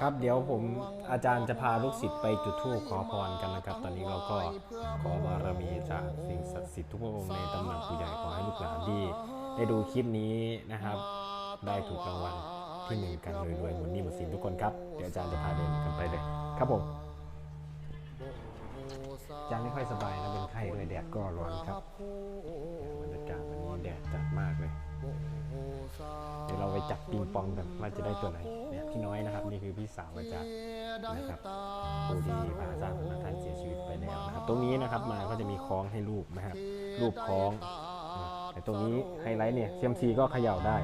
ครับเดี๋ยวผมอาจารย์จะพาลูกศิษย์ไปจุดธูปขอพรกันนะครับ ตอนนี้เราก็ขอบารมีจากสิ่งศักดิ์สิทธิ์ทุกพระองค์ในตำหนักผู้ใหญ่ขอให้ลูกหลานที่ได้ดูคลิปนี้นะครับ ได้ถูกรางวัลที่หนึ่งกันรวยๆหมดหนี้หมดสินทุกคนครับเดี๋ยวอาจารย์จะพาเดินกันไปเลยครับผมอาจารย์ไม่ค่อยสบายนะเป็นไข้ด้วยแดดก็ร้อนครับบรรยากาศวันนี้แดดจัดมากเลย เดี๋ยวเราไปจับปิงปองกันว่าจะได้ตัวไหนเนี่ยพี่น้อยนะครับ นี่คือพี่สาวอาจารย์นะครับผู้ที่พาสร้างท่านเสียชีวิตไปแล้วนะครับ ตรงนี้นะครับมาก็จะมีคล้องให้รูปนะครับ รูปคล้องแต่ตรงนี้ไฮไลท์เนี่ยเซียมซีก็เขย่าได้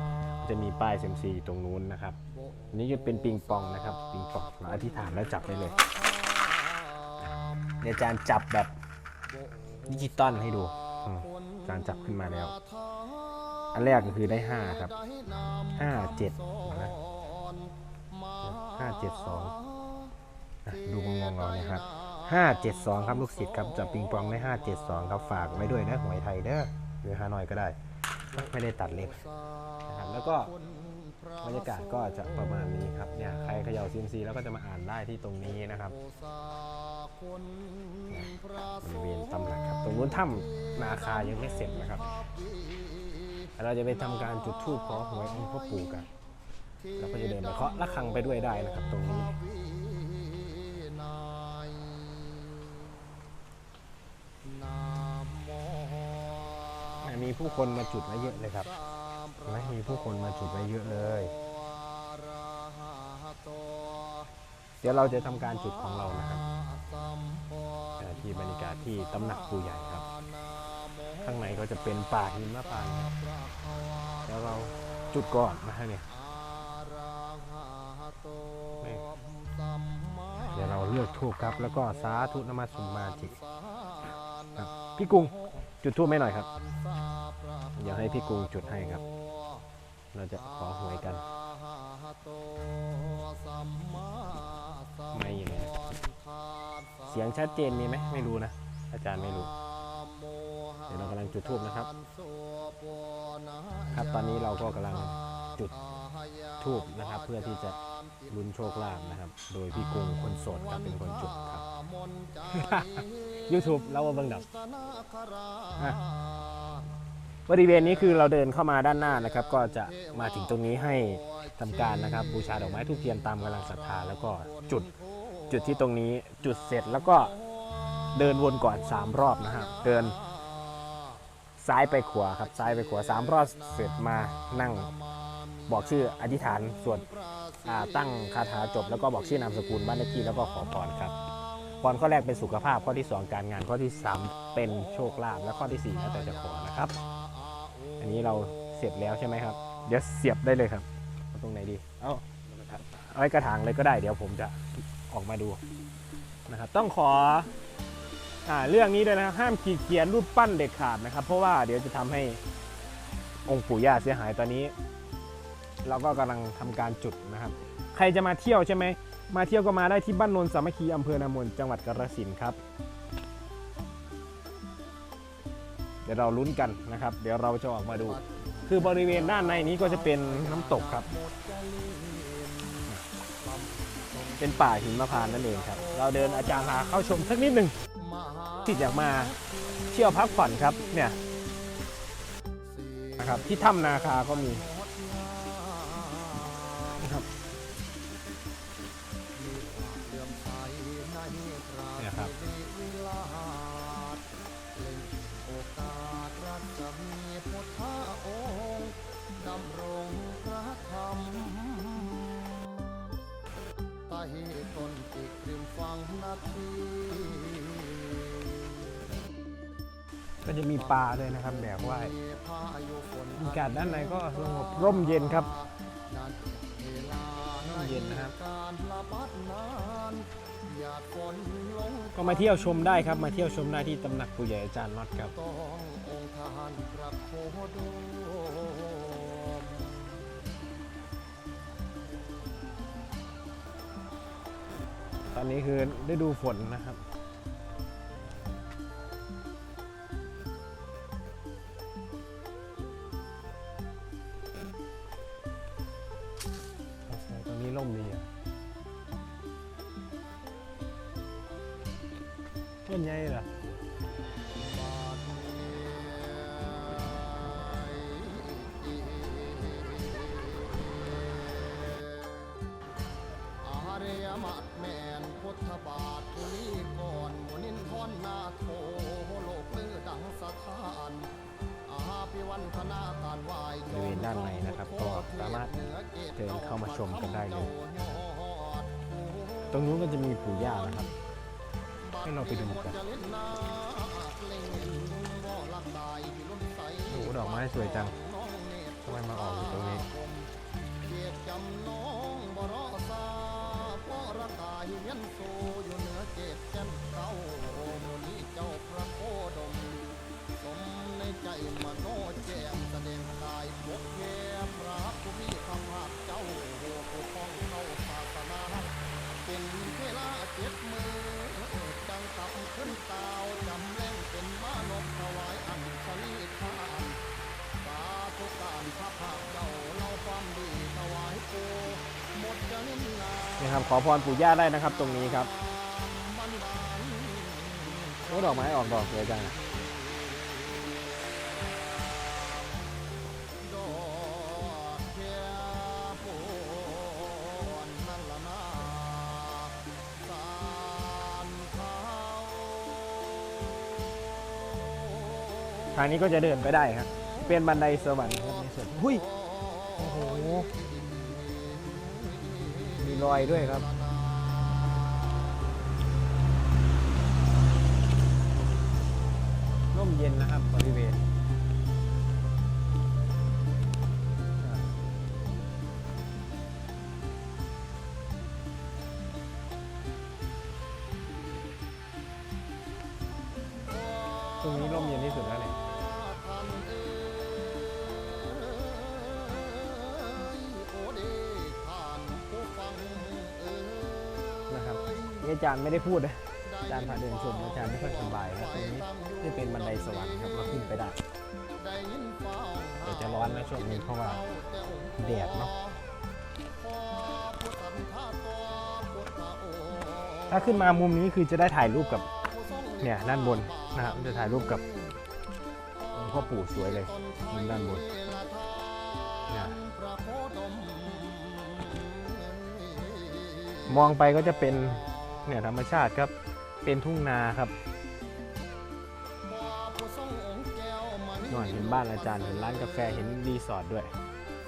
จะมีป้ายเซียมซีตรงนู้นนะครับอันนี้จะเป็นปิงปองนะครับปิงปองเราอธิษฐานแล้วจับได้เลยเดี๋ยวอาจารย์จับแบบดิจิตอลให้ดูอาจารย์จับขึ้นมาแล้ว อันแรกก็คือได้ 5 ครับ 5 7นะ5 7 2 ดูงงๆเราเนี่ยครับ 5 7 2 ครับลูกศิษย์ครับจับปิงปองได้ 5 7 2 ครับฝากไว้ด้วยนะหวยไทยเด้อหรือฮานอยก็ได้ ไม่ได้ตัดเล็บนะครับแล้วก็บรรยากาศก็จะประมาณนี้ครับเนี่ยใครเขย่าซีมซีแล้วก็จะมาอ่านได้ที่ตรงนี้นะครับบริเวณตำหนักครับ ตรงนู้นถ้ำนาคายังไม่เสร็จนะครับ เราจะไปทำการจุดธูปขอหวยองค์พ่อปู่กัน เราก็จะเดินไปเคาะระฆังไปด้วยได้นะครับ ตรงนี้มีผู้คนมาจุดไว้เยอะเลยครับนไหมมีผู้คนมาจุดไว้เยอะเลย เดี๋ยวเราจะทำการจุดของเรานะครับที่บรรยากาศที่ตำหนักปู่ใหญ่ครับ ข้างในก็จะเป็นป่าหิมะปานครับแล้ว เราจุดก่อนนะฮะเนี่ยเดี๋ยวเราเลือกทูบครับ แล้วก็สาธุนมัสสุมาจิครับพี่กุ้งจุดทูบให้หน่อยครับเดี๋ยวให้พี่กุ้งจุดให้ครับ เราจะขอหวยกันไม่เลยเสียงชัดเจนมีไหมไม่รู้นะ อาจารย์ไม่รู้ เดี๋ยวเรากำลังจุดทูบนะครับ ครับตอนนี้เราก็กำลังจุดทูบนะครับ เพื่อที่จะลุ้นโชคลาภนะครับ โดยพี่กรุงคนโสดครับเป็นคนจุดครับ YouTube เราว่าเบิ่งดับอบริเวณนี้คือเราเดินเข้ามาด้านหน้านะครับ ก็จะมาถึงตรงนี้ให้ทำการนะครับ บูชาดอกไม้ทูบเทียนตามกำลังศรัทธาแล้วก็จุดจุดที่ตรงนี้จุดเสร็จแล้วก็เดินวนก่อนสามรอบนะครับเดิน ซ้ายไปขวาครับซ้ายไปขวาสามรอบเสร็จมานั่งบอกชื่ออธิษฐานสวดตั้งคาถาจบ แล้วก็บอกชื่อนามสกุลบ้านเลขที่แล้วก็ขอพรครับพรข้อแรกเป็นสุขภาพข้อที่ 2 การงานข้อที่ 3 เป็นโชคลาภและข้อที่4แล้วแต่จะขอนะครับ อันนี้เราเสร็จแล้วใช่ไหมครับ เดี๋ยวเสียบได้เลยครับเอาตรงไหนดีเอาเอาไว้กระถางเลยก็ได้ เดี๋ยวผมจะออกมาดูนะครับต้องขอ เรื่องนี้ด้วยนะครับห้ามขีดเขียนรูปปั้นเด็ดขาดนะครับ เพราะว่าเดี๋ยวจะทำให้องค์ปู่ย่าเสียหายตอนนี้ เราก็กำลังทำการจุดนะครับ ใครจะมาเที่ยวใช่ไหมมาเที่ยวก็มาได้ที่บ้านนนสามัคคีอำเภอนามนจังหวัดกาฬสินครับ เดี๋ยวเราลุ้นกันนะครับ เดี๋ยวเราจะออกมาดู คือบริเวณด้านในนี้ก็จะเป็นน้ำตกครับ เป็นป่าหินมะพานต์นั่นเองครับ เราเดินอาจารย์พาเข้าชมสักนิดหนึ่ง ที่อยากมาเที่ยวพักผ่อนครับเนี่ยนะครับที่ถ้ำนาคาก็มี ก็จะมีปลาด้วยนะครับแบบว่ายบรรยากาศด้านในก็สงบร่มเย็นครับร่มเย็นนะครับ ก็มาเที่ยวชมได้ครับมาเที่ยวชมได้ที่ตำหนักปู่ใหญ่อาจารย์น็อตครับตอนนี้คือฤดูฝนนะครับ ต้นใหญ่เหรออาเรียมัดแมนพุทธบาทผู้นี้ก่อนมุนินทอนนาโทโลกลือดังสถานอาภิวันธนาการไหวบริเวณด้านในนะครับ ก็สามารถเดินเข้ามาชมกันได้เลย ตรงนู้นก็จะมีปู่ย่านะครับ ให้เราไปดูกันโอ้ดอกไม้สวยจังทำไมมาออกอยู่ตรงนี้ ครับ ขอพรปู่ย่าได้นะครับ ตรงนี้ครับโอ้ดอกไม้ออกดอกสวยจังดอกแค่ปวนนั่นละนาทางนี้ก็จะเดินไปได้ครับ เป็นบันไดสวรรค์ครับในส่วนหุ้ย โอ้โห รอยด้วยครับ ร่มเย็นนะครับบริเวณตรงนี้ร่มเย็นที่สุดแล้วเนี่ย อาจารย์ไม่ได้พูดนะอาจารย์พาเดินชมอาจารย์ไม่ค่อยสบายครับตรงนี้ที่เป็นบันไดสวรรค์ครับเราขึ้นไปได้ได้ยินฟังแต่จะร้อนนะช่วงนี้เพราะว่าแดดเนาะถ้าขึ้นมามุมนี้คือจะได้ถ่ายรูปกับเนี่ยด้านบนนะครับจะถ่ายรูปกับองค์พ่อปู่สวยเลยมุมด้านบนนะมองไปก็จะเป็น เนี่ยธรรมชาติครับเป็นทุ่งนาครับนอนเห็นบ้านอาจารย์เห็นร้านกาแฟเห็นรีสอร์ทด้วย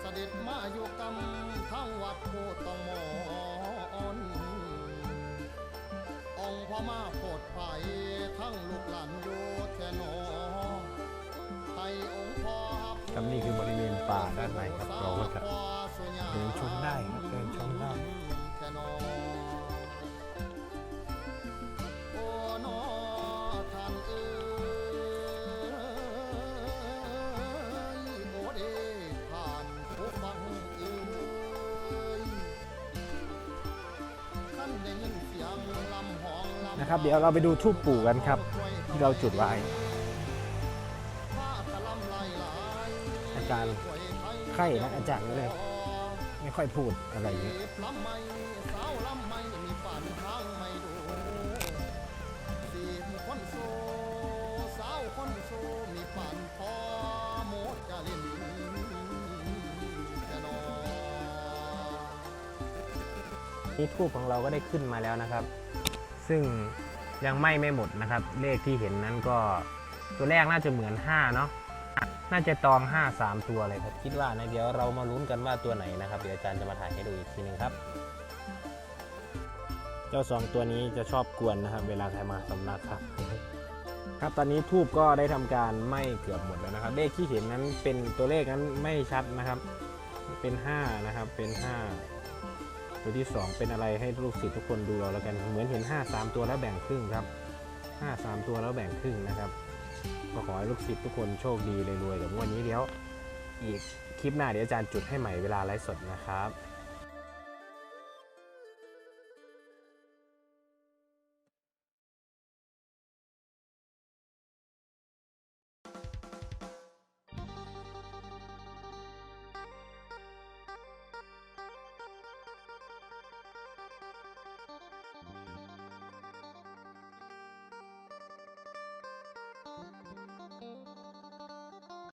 เสด็จมาอยู่กำทั้งวัดโพตอมอนองค์พระมาโปรดภัยทั้งลูกหลานอยู่แทนอให้องค์พ่อฮับครับนี่คือบริเวณป่าด้านในครับเราก็จะเดินชมได้ครับเดินชมได้ นะครับ เดี๋ยวเราไปดูทูปปู่กันครับ ที่เราจุดไว้อาจารย์ไข่นะอาจารย์เลยไม่ค่อยพูดอะไรเยอะเก็บลำไม่สาวลำไม่มีฝันทางไม่ดูสีคนโซสาวคนโซมีฝันพอหมดจะเล่นแค่นอนี่ทูปของเราก็ได้ขึ้นมาแล้วนะครับ ซึ่งยังไหม่ไม่หมดนะครับ เลขที่เห็นนั้นก็ตัวแรกน่าจะเหมือน 5 เนาะน่าจะตอง 5 3 ตัวเลยครับ คิดว่านะเดี๋ยวเรามาลุ้นกันว่าตัวไหนนะครับ เดี๋ยวอาจารย์จะมาถ่ายให้ดูอีกทีหนึงครับ เจ้าสองตัวนี้จะชอบกวนนะครับ เวลาใครมาสำนักครับ ครับตอนนี้ทูบก็ได้ทำการไหม้เกือบหมดแล้วนะครับ เลขที่เห็นนั้นเป็นตัวเลขนั้นไม่ชัดนะครับ เป็น 5 นะครับ เป็น 5 ตัวที่ 2 เป็นอะไรให้ลูกศิษย์ทุกคนดูเอาแล้วกันเหมือนเห็น 5 3 ตัวแล้วแบ่งครึ่งครับ 5 3 ตัวแล้วแบ่งครึ่งนะครับ ก็ขอให้ลูกศิษย์ทุกคนโชคดีเลยรวยๆกับวันนี้เดี๋ยวอีกคลิปหน้าเดี๋ยวอาจารย์จุดให้ใหม่เวลาไลฟ์สดนะครับ